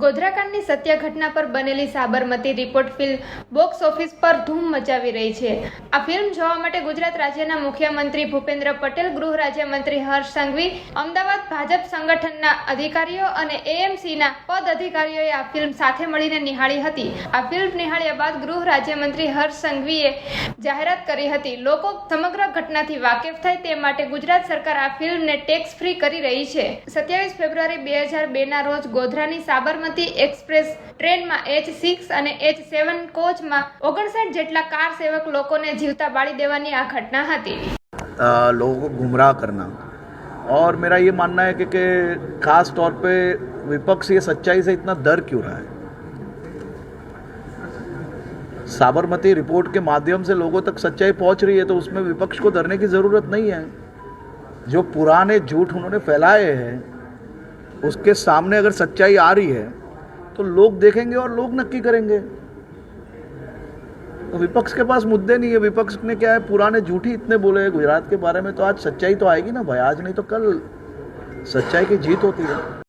ગોધરાકાંડની સત્ય ઘટના પર બનેલી Sabarmati report film box office પર ધૂમ મચાવી રહી છે. આ ફિલ્મ જોવા માટે ગુજરાત રાજ્યના મુખ્યમંત્રી ભૂપેન્દ્ર પટેલ, ગૃહ રાજ્યમંત્રી હર્ષ સંઘવી, અમદાવાદ ભાજપ સંગઠનના અધિકારીઓ અને એએમસીના પદ અધિકારીઓએ આ ફિલ્મ સાથે મળીને નિહાળી હતી. આ ફિલ્મ નિહાળ્યા બાદ ગૃહ રાજ્યમંત્રી હર્ષ સંઘવીએ જાહેરાત કરી હતી. લોકો સમગ્ર ઘટનાથી વાકેફ થાય તે માટે ગુજરાત સરકાર આ ફિલ્મને ટેક્સ ફ્રી કરી રહી છે. સત્યાવીસ ફેબ્રુઆરી બે હજાર બેના રોજ ગોધરાની Sabarmati એક્સપ્રેસ ટ્રેનમાં એચ સિક્સ અને એચ સેવન કોચમાં ઓગણસાઠ જેટલા કાર સેવક લોકોને જીવતા બાળી દેવાની આ ઘટના હતી अ, लोगों को गुमराह करना और मेरा ये मानना है कि, कि खास तौर पे विपक्ष ये सच्चाई से इतना डर क्यों रहा है साबरमती रिपोर्ट के माध्यम से लोगों तक सच्चाई पहुंच रही है तो उसमें विपक्ष को डरने की ज़रूरत नहीं है जो पुराने झूठ उन्होंने फैलाए हैं उसके सामने अगर सच्चाई आ रही है तो लोग देखेंगे और लोग नक्की करेंगे। तो विपक्ष के पास मुद्दे नहीं है। विपक्ष ने क्या है? पुराने झूठी इतने बोले गुजरात के बारे में तो आज सच्चाई तो आएगी ना भाई। आज नहीं तो कल सच्चाई की जीत होती है।